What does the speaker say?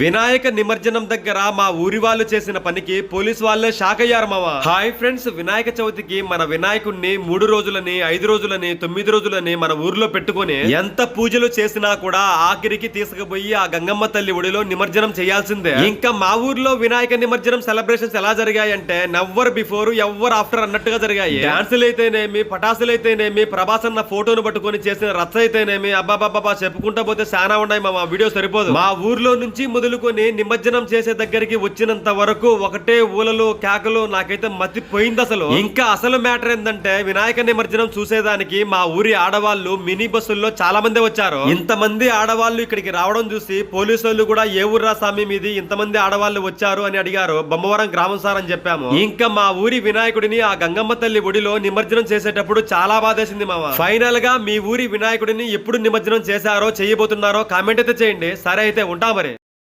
వినాయక నిమజ్జనం దగ్గర మా ఊరి వాళ్ళు చేసిన పనికి పోలీస్ వాళ్ళే షాక్ అయ్యారు మామ హాయ్ ఫ్రెండ్స్ వినాయక చవితికి మన వినాయకుడిని మూడు రోజులని ఐదు రోజులని తొమ్మిది రోజులని మన ఊర్లో పెట్టుకొని ఎంత పూజలు చేసినా కూడా ఆఖరికి తీసుకుపోయి ఆ గంగమ్మ తల్లి ఒడిలో నిమజ్జనం చేయాల్సిందే. ఇంకా మా ఊర్లో వినాయక నిమజ్జనం సెలబ్రేషన్స్ ఎలా జరిగాయంటే నవ్వర్ బిఫోర్ ఎవ్వర్ ఆఫ్టర్ అన్నట్టుగా జరిగాయి. డాన్సులు అయితేనేమి పటాసులు అయితేనేమి ప్రభాస్ అన్న ఫోటోను పట్టుకొని చేసిన రచ్చ అయితేనేమి అబ్బాబాబా చెప్పుకుంటా పోతే చాలా ఉన్నాయి మా వీడియో సరిపోదు. మా ఊర్లో నుంచి వదులుకొని నిమజ్జనం చేసే దగ్గరికి వచ్చినంత వరకు ఒకటే ఊలలు కేకలు నాకైతే మతిపోయింది అసలు. ఇంకా అసలు మ్యాటర్ ఏంటంటే వినాయక నిమజ్జనం చూసేదానికి మా ఊరి ఆడవాళ్ళు మినీ బస్సుల్లో చాలా మంది వచ్చారు. ఇంతమంది ఆడవాళ్ళు ఇక్కడికి రావడం చూసి పోలీసులు కూడా ఏ ఊర్రా స్వామి మీది? ఇంతమంది ఆడవాళ్ళు వచ్చారు అని అడిగారు. బొమ్మవరం గ్రామం సార్ అని చెప్పాము. ఇంకా మా ఊరి వినాయకుడిని ఆ గంగమ్మ తల్లి ఒడిలో నిమజ్జనం చేసేటప్పుడు చాలా బాధేసింది మామ. ఫైనల్గా మీ ఊరి వినాయకుడిని ఎప్పుడు నిమజ్జనం చేశారో చేయబోతున్నారో కామెంట్ అయితే చేయండి. సరే అయితే ఉంటా మరి.